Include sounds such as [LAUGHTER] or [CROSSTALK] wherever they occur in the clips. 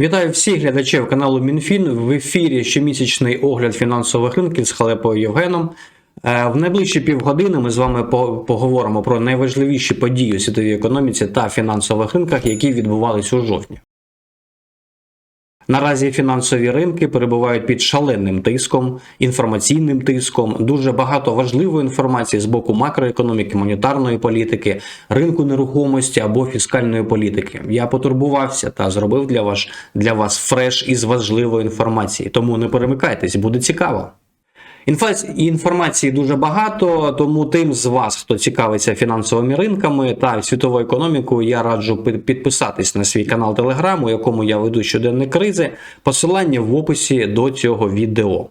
Вітаю всіх глядачів каналу МінФін. В ефірі щомісячний огляд фінансових ринків з Халепою Євгеном. Е, В найближчі півгодини ми з вами по- поговоримо про найважливіші події у світовій економіці та фінансових ринках, які відбувалися у жовтні. Наразі фінансові ринки перебувають під шаленим тиском, інформаційним тиском. Дуже багато важливої інформації з боку макроекономіки, монетарної політики, ринку нерухомості або фіскальної політики. Я потурбувався та зробив для вас для вас фреш із важливої інформації. Тому не перемикайтесь, буде цікаво. Інформації дуже багато, тому тим з вас, хто цікавиться фінансовими ринками та світовою економікою, я раджу підписатись на свій канал Телеграм, у якому я веду щоденні кризи. Посилання в описі до цього відео.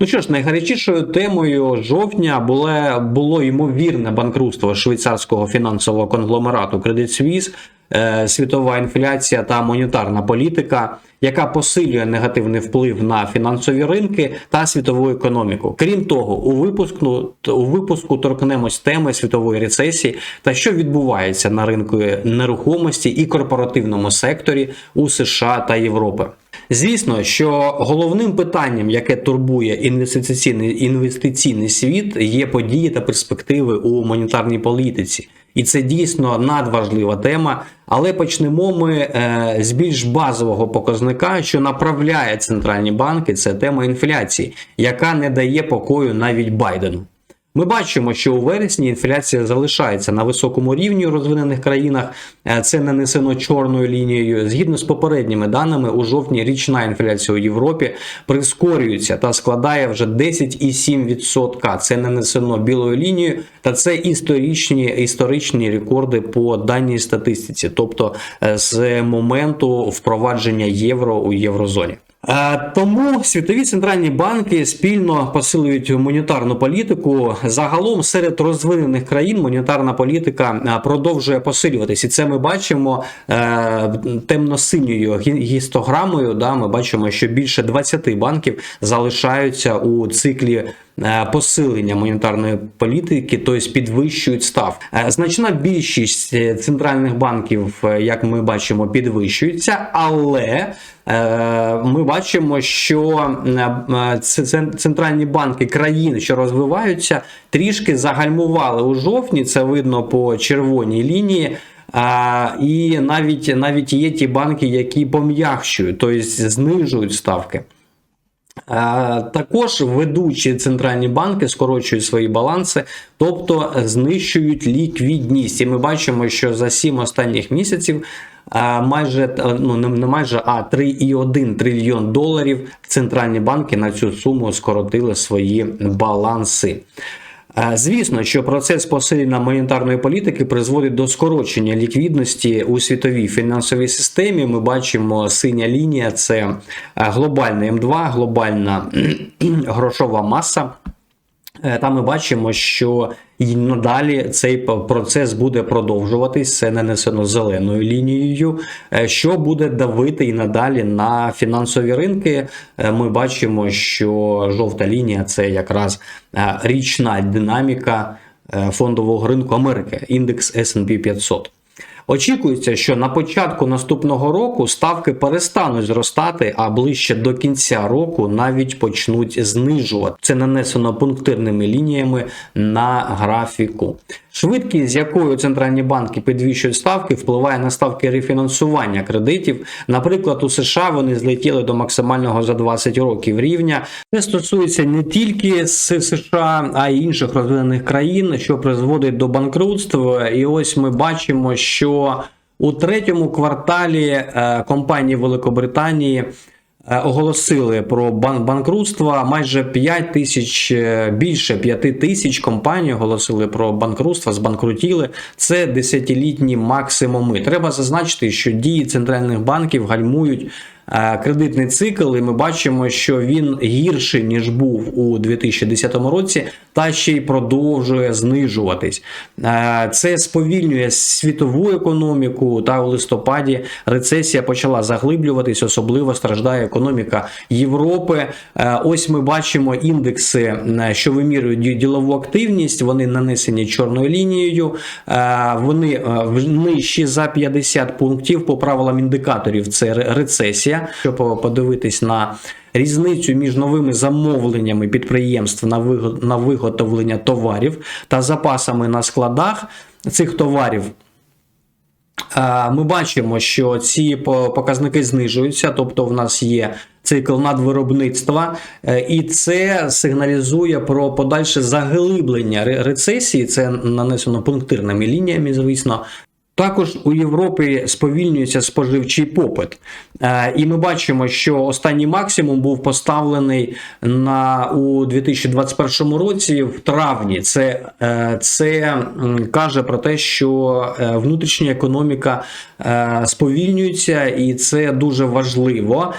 Ну що ж, найгарячішою темою жовтня було, було ймовірне банкрутство швейцарського фінансового конгломерату Credit Suisse, е, світова інфляція та монетарна політика, яка посилює негативний вплив на фінансові ринки та світову економіку. Крім того, у випуску, у випуску торкнемось теми світової рецесії та що відбувається на ринку нерухомості і корпоративному секторі у США та Європи. Звісно, що головним питанням, яке турбує інвестиційний інвестиційний світ, є події та перспективи у монетарній політиці. І це дійсно надважлива тема. Але почнемо ми е, з більш базового показника, що направляє центральні банки. Це тема інфляції, яка не дає покою навіть Байдену. Ми бачимо, що у вересні інфляція залишається на високому рівні у розвинених країнах. Е, Це нанесено чорною лінією. Згідно з попередніми даними, у жовтні річна інфляція у Європі прискорюється та складає вже 10,7%. Це нанесено білою лінією, та це історичні історичні рекорди по даній статистиці, тобто е, з моменту впровадження євро у єврозоні. Е, Тому світові центральні банки спільно посилюють монетарну політику. Загалом серед розвинених країн монетарна політика е, продовжує посилюватися, це ми бачимо е, темно-синьою гі- гістограмою. Да, ми бачимо, що більше 20 банків залишаються у циклі. Е, Посилення монетарної політики, тобто підвищують став. Е, Значна більшість е, центральних банків, як ми бачимо, підвищується, але ми бачимо, що це- це центральні банки країн, що розвиваються, трішки загальмували у жовтні. Це видно по червоній лінії. А, і навіть навіть є ті банки, які пом'якшують, тобто знижують ставки. Також ведучі центральні банки скорочують свої баланси, тобто знищують ліквідність. І ми бачимо, що за 7 останніх місяців майже ну не майже, а 3,1 трильйон доларів центральні банки на цю суму скоротили свої баланси. Звісно, що процес посилення монетарної політики призводить до скорочення ліквідності у світовій фінансовій системі. Ми бачимо синя лінія це глобальна глобальний М2, глобальна грошова маса. Е, Там ми бачимо, що і надалі цей процес буде продовжуватись. Це нанесено зеленою лінією, е, що буде давити і надалі на фінансові ринки. Е, Ми бачимо, що жовта лінія це якраз річна динаміка фондового ринку Америки, індекс S&P 500. Очікується, що на початку наступного року ставки перестануть зростати, а ближче до кінця року навіть почнуть знижувати. Це нанесено пунктирними лініями на графіку. Швидкість, з якою центральні банки підвищують ставки, впливає на ставки рефінансування кредитів. Наприклад, у США вони злетіли до максимального за 20 років рівня. Це стосується не тільки США, а й інших розвинених країн, що призводить до банкрутств. І ось ми бачимо, що у третьому кварталі е, компанії Великобританії оголосили про бан- банкрутство. Майже 5 тисяч, е, більше 5 тисяч компаній оголосили про банкрутство, збанкрутіли. Це десятилітні максимуми. Треба зазначити, що дії центральних банків гальмують е, кредитний цикл, і ми бачимо, що він гірший ніж був у 2010 році, та ще й продовжує знижуватись. Е, Це сповільнює світову економіку. Та у листопаді рецесія почала заглиблюватись, особливо страждає економіка Європи. Е, Ось ми бачимо індекси, е, що вимірюють ділову активність. Вони нанесені чорною лінією. Е, Вони е, нижчі за 50 пунктів по правилам індикаторів. Це ре- рецесія. Щоб по- подивитись на різницю між новими замовленнями підприємств на виго- на виготовлення товарів та запасами на складах цих товарів. Ми бачимо, що ці показники знижуються, тобто в нас є цикл надвиробництва, е, і це сигналізує про подальше заглиблення рецесії. Це нанесено пунктирними лініями, звісно. Також у Європі сповільнюється споживчий попит, Е, і ми бачимо, що останній максимум був поставлений на у 2021 році в травні. Це, е, це каже про те, що е, внутрішня економіка сповільнюється, і це дуже важливо.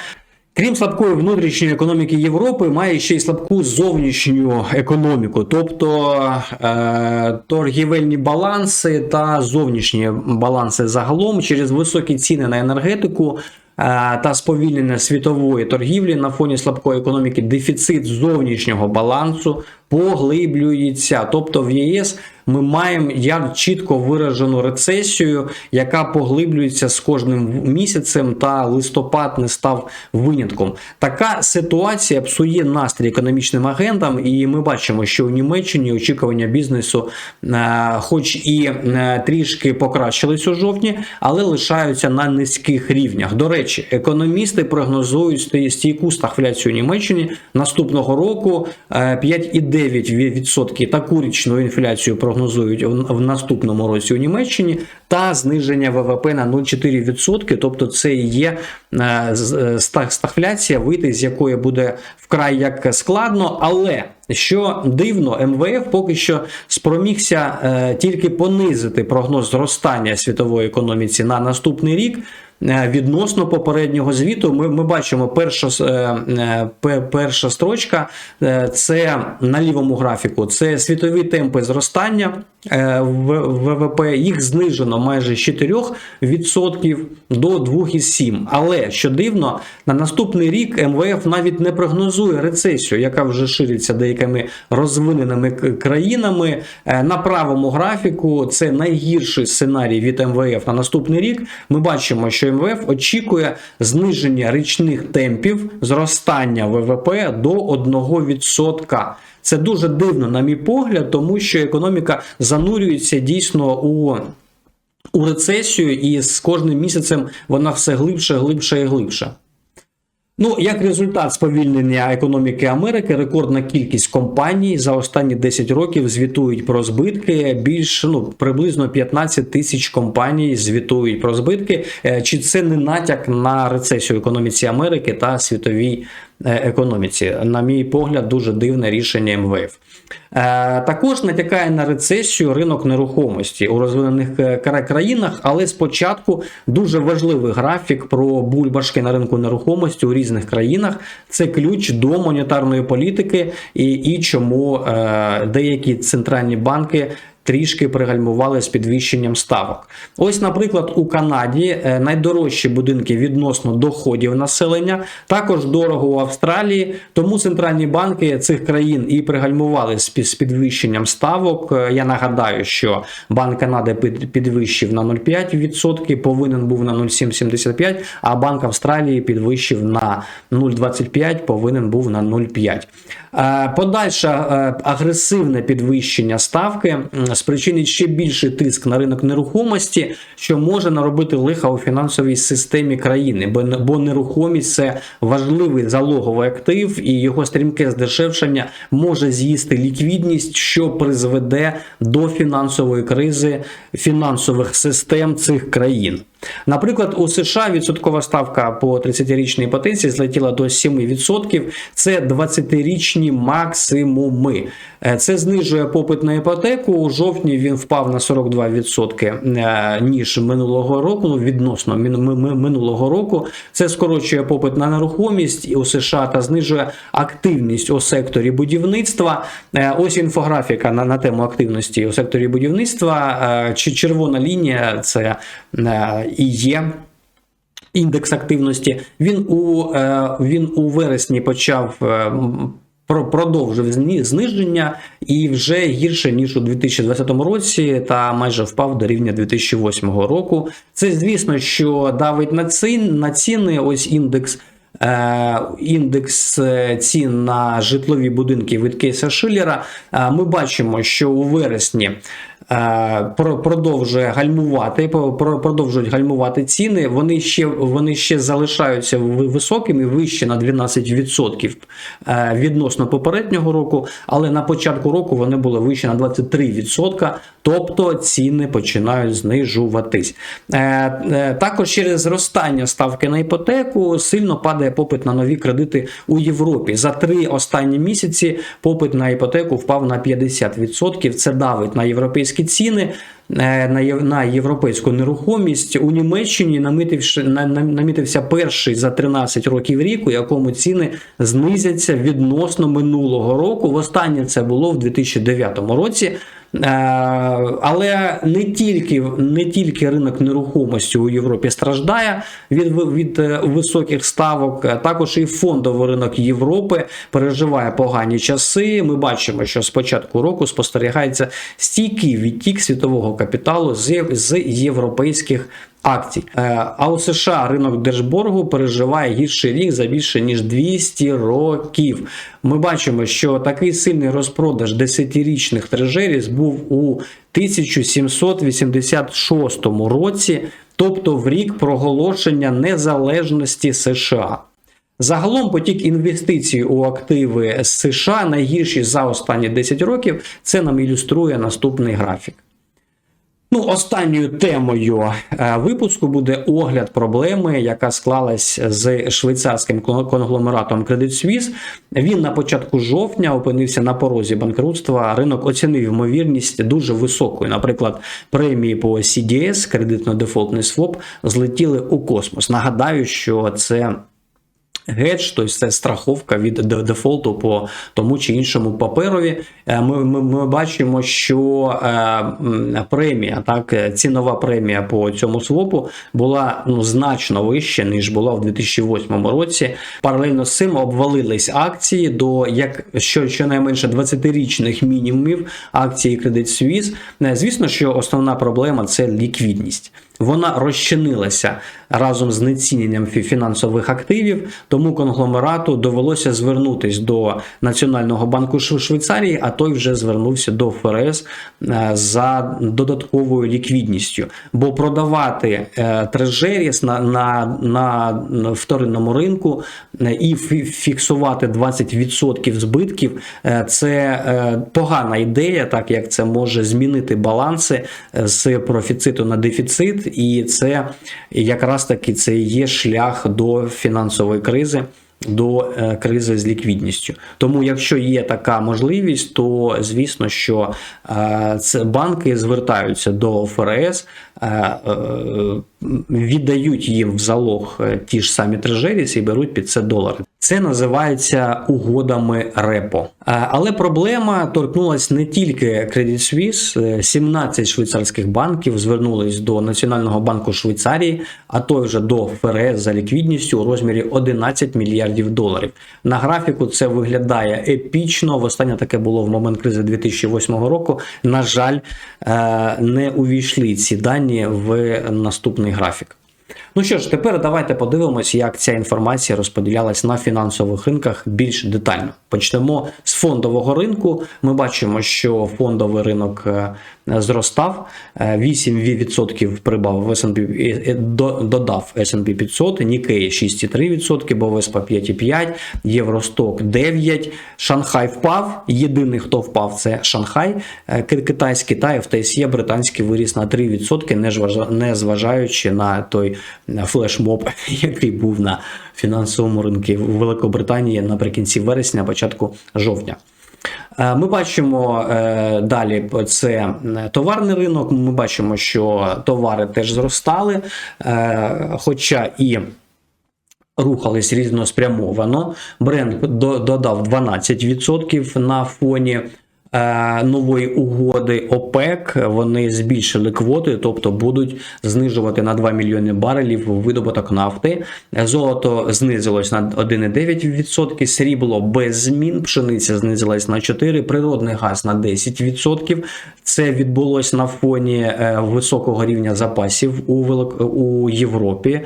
Крім слабкої внутрішньої економіки Європи, має ще й слабку зовнішню економіку, тобто е, торгівельні баланси та зовнішні баланси загалом через високі ціни на енергетику. е, Та сповільнення світової торгівлі на фоні слабкої економіки дефіцит зовнішнього балансу поглиблюється. Тобто в ЄС ми маємо як чітко виражену рецесію, яка поглиблюється з кожним місяцем, та листопад не став винятком. Така ситуація псує настрій економічним агентам, і ми бачимо, що у Німеччині очікування бізнесу, е, хоч і е, трішки покращились у жовтні, але лишаються на низьких рівнях. До речі, економісти прогнозують стійку стагфляцію Німеччині наступного року е, 5,9%. 9% та курічну інфляцію прогнозують в наступному році у Німеччині, та зниження ВВП на 0,4%. Тобто, це і є е, е, стагфляція, вийти з якої буде вкрай як складно, але. Що дивно, МВФ поки що спромігся е, тільки понизити прогноз зростання світової економіці на наступний рік Е, Відносно попереднього звіту, ми, ми бачимо перша, е, е, пе- перша строчка це на лівому графіку. Це світові темпи зростання ВВП. Їх знижено майже з 4% до 2,7%. Але що дивно, на наступний рік МВФ навіть не прогнозує рецесію, яка вже шириться деякими розвиненими країнами. На правому графіку це найгірший сценарій від МВФ на наступний рік. Ми бачимо, що МВФ очікує зниження річних темпів зростання ВВП до 1%. Це дуже дивно, на мій погляд, тому що економіка занурюється дійсно у. У рецесію, і з кожним місяцем вона все глибше, глибше і глибше. Ну, як результат сповільнення економіки Америки, рекордна кількість компаній за останні 10 років звітують про збитки. Більш ну приблизно 15 тисяч компаній звітують про збитки. Е, Чи це не натяк на рецесію економіці Америки та світовій економіці? На мій погляд, дуже дивне рішення МВФ. Е, Також натякає на рецесію ринок нерухомості у розвинених е, країнах, але спочатку дуже важливий графік про бульбашки на ринку нерухомості у різних країнах. Це ключ до монетарної політики і, і чому е, деякі центральні банки. Трішки пригальмували з підвищенням ставок. Ось, наприклад, у Канаді е, найдорожчі будинки відносно доходів населення, також дорого у Австралії. Тому центральні банки цих країн і пригальмували з підвищенням ставок. Е, Я нагадаю, що Банк Канади під- підвищив на 0,5%, повинен був на 0,775%, а Банк Австралії підвищив на 0,25%, повинен був на 0,5%. Е, Подальше агресивне підвищення ставки спричинить ще більший тиск на ринок нерухомості, що може наробити лиха у фінансовій системі країни, бо не- бо нерухомість це важливий залоговий актив, і його стрімке здешевшення може з'їсти ліквідність, що призведе до фінансової кризи фінансових систем цих країн. Наприклад, у США відсоткова ставка по 30-річній іпотеці злетіла до 7%. Це 20-річні максимуми. Е, Це знижує попит на іпотеку. У жовтні він впав на 42% е, ніж минулого року. Ну, відносно мин- ми- ми- минулого року. Це скорочує попит на нерухомість у США та знижує активність у секторі будівництва. Е, Ось інфографіка на, на тему активності у секторі будівництва. Чи червона лінія це і є індекс активності. Він у, е, він у вересні почав. е, Продовжив зниження і вже гірше ніж у 2020 році, та майже впав до рівня 2008 року. Це звісно, що давить на цін на ціни. Ось індекс. е, Індекс цін на житлові будинки від Кейса Шиллера. Е, Ми бачимо, що у вересні продовжує гальмувати, продовжують гальмувати ціни. Вони ще вони ще залишаються високими, вище на 12% е, відносно попереднього року, але на початку року вони були вище на 23%, тобто ціни починають знижуватись. Е, е, Також через зростання ставки на іпотеку сильно падає попит на нові кредити у Європі. За три останні місяці попит на іпотеку впав на 50%. Це давить на європейські ціни. Е, На на європейську нерухомість у Німеччині намітився перший за 13 років рік, у якому ціни знизяться відносно минулого року. Востаннє це було в 2009 році. Е, Але не тільки, не тільки ринок нерухомості у Європі страждає від, від е, високих ставок, також і фондовий ринок Європи переживає погані часи. Ми бачимо, що з початку року спостерігається стійкий відтік світового капіталу з, з європейських акцій. Е, А у США ринок держборгу переживає гірший рік за більше ніж 200 років. Ми бачимо, що такий сильний розпродаж 10-річних трежерів був у 1786 році, тобто в рік проголошення незалежності США. Загалом потік інвестицій у активи США найгірші за останні 10 років. Це нам ілюструє наступний графік. Ну, останньою темою е, випуску буде огляд проблеми, яка склалась з швейцарським кон- конгломератом Credit Suisse. Він на початку жовтня опинився на порозі банкрутства. Ринок оцінив ймовірність дуже високою. Наприклад, премії по CDS, кредитно-дефолтний своп, злетіли у космос. Нагадаю, що це. Гедж, тобто це страховка від дефолту по тому чи іншому паперові. Е, Ми, ми, ми бачимо, що е, премія, так, е, цінова премія по цьому свопу була ну, значно вища, ніж була в 2008 році. Паралельно з цим обвалились акції до як що, щонайменше 20-річних мінімумів акції Credit Suisse. Звісно, що основна проблема це ліквідність. Вона розчинилася разом з знеціненням фі- фінансових активів, тому конгломерату довелося звернутись до Національного банку Швейцарії, а той вже звернувся до ФРС е, за додатковою ліквідністю. Бо продавати е, трежеріс на, на, на вторинному ринку е, і фі- фіксувати 20% збитків це погана ідея, так як це може змінити баланси з профіциту на дефіцит, і це якраз таки це є шлях до фінансової кризи. До е, кризи з ліквідністю. Тому, якщо є така можливість, то звісно, що е, це банки звертаються до ФРС, е, віддають їм в залог ті ж самі трежеріс і беруть під це долари. Це називається угодами репо. Е, Але проблема торкнулася не тільки Credit Suisse. Е, 17 швейцарських банків звернулись до Національного банку Швейцарії, а той вже до ФРС за ліквідністю у розмірі 11 мільярдів доларів. На графіку це виглядає епічно. Востаннє таке було в момент кризи 2008 року. На жаль, е, не увійшли ці дані в наступний графік. Ну що ж, тепер давайте подивимось, як ця інформація розподілялась на фінансових ринках більш детально. Почнемо з фондового ринку. Ми бачимо, що фондовий ринок е, зростав. Е, 8% прибав в е, е, до- додав S&P 500, Nikkei 6,3%, Бовеспа 5,5%, Євросток 9%, Шанхай впав. Єдиний, хто впав, це Шанхай е, ки- китайський та ФТСЄ британський виріс на 3%, не зважа- зважаючи на той е, флешмоб, [LAUGHS] який був на фінансовому ринку Великобританії наприкінці вересня, початку жовтня. Е, Ми бачимо е, далі це е, товарний ринок. Ми бачимо, що товари теж зростали, хоча і рухались різноспрямовано. Бренд додав 12% на фоні. Е, Нової угоди ОПЕК вони збільшили квоти, тобто будуть знижувати на 2 мільйони барелів видобуток нафти. Золото знизилось на 1,9%, срібло без змін, пшениця знизилась на 4%, природний газ на 10%. Це відбулось на фоні е, високого рівня запасів у у Європі, е,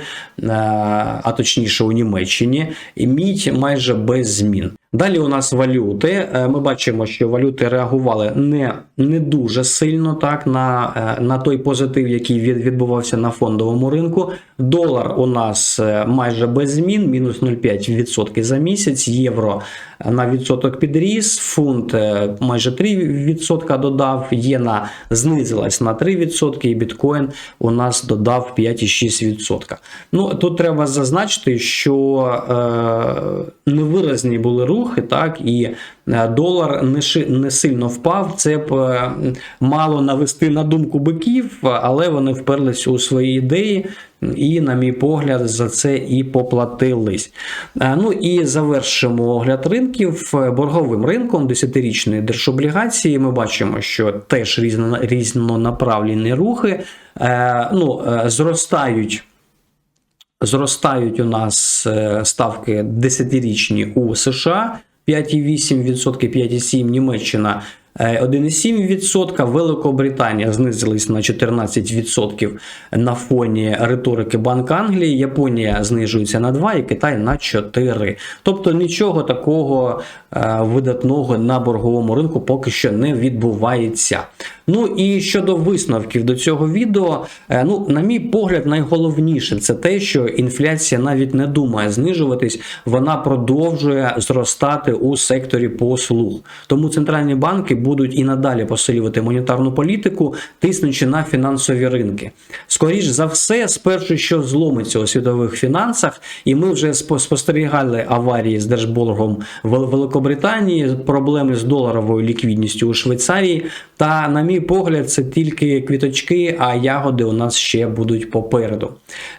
а точніше у Німеччині, і мідь майже без змін. Далі у нас валюти. Е, Ми бачимо, що валюти реагували не, не дуже сильно так на, е, на той позитив, який від- відбувався на фондовому ринку. Долар у нас е, майже без змін, мінус 0,5% за місяць. Євро на відсоток підріс, фунт е, майже 3% додав, єна знизилась на 3%, і біткоін у нас додав 5,6%. Ну тут треба зазначити, що е, невиразні були рухи, так і долар не, не сильно впав. Це б е, мало навести на думку биків, але вони вперлись у свої ідеї. І, на мій погляд, за це і поплатились. Е, Ну і завершимо огляд ринків Е, борговим ринком. Десятирічної держоблігації. Ми бачимо, що теж різно, різнонаправлені рухи е, ну, е, зростають. Зростають у нас е, ставки десятирічні у США 5,8%, 5,7%, Німеччина 1,7%, Великобританія знизилась на 14% на фоні риторики Банк Англії, Японія знижується на 2% і Китай на 4%. Тобто нічого такого е, видатного на борговому ринку поки що не відбувається. Ну і щодо висновків до цього відео, е, ну, на мій погляд, найголовніше це те, що інфляція навіть не думає знижуватись, вона продовжує зростати у секторі послуг. Тому центральні банки будуть і надалі посилювати монетарну політику, тиснучи на фінансові ринки. Скоріш за все, спершу що зломиться у світових фінансах, і ми вже спо- спостерігали аварії з держборгом в Великобританії, проблеми з доларовою ліквідністю у Швейцарії. Та, на мій погляд, це тільки квіточки, а ягоди у нас ще будуть попереду.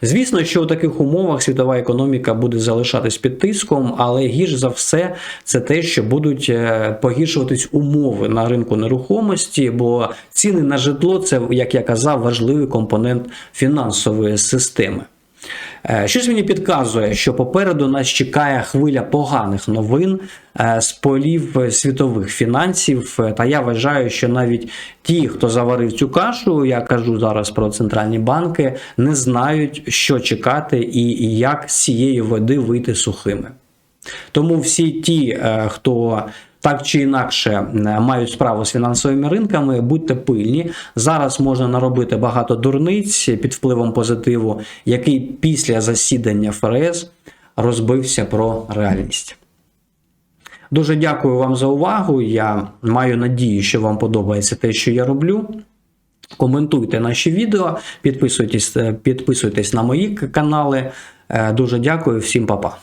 Звісно, що у таких умовах світова економіка буде залишатись під тиском, але гірш за все це те, що будуть е, погіршуватись умови на ринку нерухомості, бо ціни на житло це, як я казав, важливий компонент фінансової системи. Е, Щось мені підказує, що попереду нас чекає хвиля поганих новин е, з полів світових фінансів. Е, Та я вважаю, що навіть ті, хто заварив цю кашу, я кажу зараз про центральні банки, не знають, що чекати і як з цієї води вийти сухими. Тому всі ті, хто так чи інакше е, мають справу з фінансовими ринками, будьте пильні. Зараз можна наробити багато дурниць під впливом позитиву, який після засідання ФРС розбився про реальність. Дуже дякую вам за увагу. Я маю надію, що вам подобається те, що я роблю. Коментуйте наші відео, підписуйтесь, підписуйтесь на мої канали. Е, Дуже дякую, всім па-па.